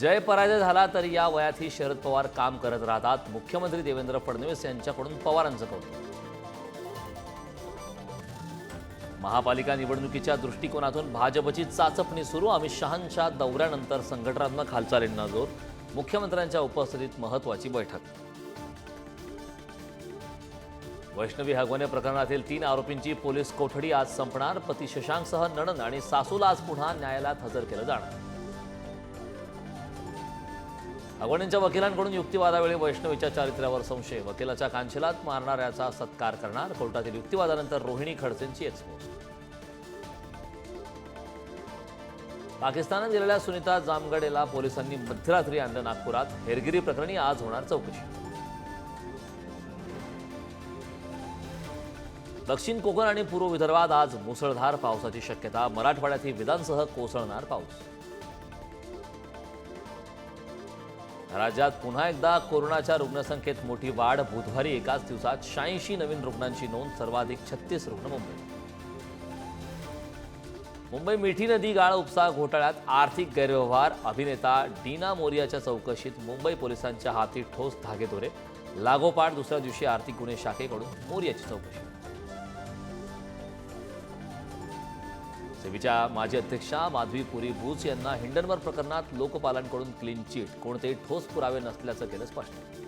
जय पराजय झाला तर या वयातही शरद पवार काम करत राहतात. मुख्यमंत्री देवेंद्र फडणवीस यांच्याकडून पवारांचं कौतुक. महापालिका निवडणुकीच्या दृष्टिकोनातून भाजपची चाचपणी सुरू. अमित शहांच्या दौऱ्यानंतर संघटनात्मक हालचालींना जोर. मुख्यमंत्र्यांच्या उपस्थितीत महत्वाची बैठक. वैष्णवी हगवणे प्रकरणातील तीन आरोपींची पोलीस कोठडी आज संपणार. पती शशांकसह नणन आणि सासूला आज पुन्हा न्यायालयात हजर केलं जाणार. हगवणेंच्या वकिलांकडून युक्तिवादावेळी वैष्णवीच्या चारित्र्यावर संशय. वकिलाच्या कांशिलात मारणाऱ्याचा सत्कार करणार कोर्टातील युक्तिवादानंतर रोहिणी खडसेंची एक्सपोज पाकिस्तानात गेलेल्या सुनीता जामगडेला पोलिसांनी मध्यरात्री आणलं नागपुरात. हेरगिरी प्रकरणी आज होणार चौकशी. दक्षिण कोकण आणि पूर्व विदर्भात आज मुसळधार पावसाची शक्यता. मराठवाड्यातही विधानसह कोसळणार पाऊस. राज्यात पुन्हा एकदा कोरोनाच्या रुग्णसंख्येत मोठी वाढ. बुधवारी एकाच दिवसात शहाऐंशी नवीन रुग्णांची नोंद सर्वाधिक छत्तीस रुग्ण मुंबई मुंबई मिठी नदी गाळ उपसा घोटाळ्यात आर्थिक गैरव्यवहार. अभिनेता डीना मोरियाच्या चौकशीत मुंबई पोलिसांच्या हाती ठोस धागेदोरे. लागोपाठ दुसऱ्या दिवशी आर्थिक गुन्हे शाखेकडून मोरियाची चौकशी. सेबीच्या माजी अध्यक्षा माधवी पुरी भूज यांना हिंडनवर प्रकरणात लोकपालांकडून क्लीन चीट कोणतेही ठोस पुरावे नसल्याचं केलं स्पष्ट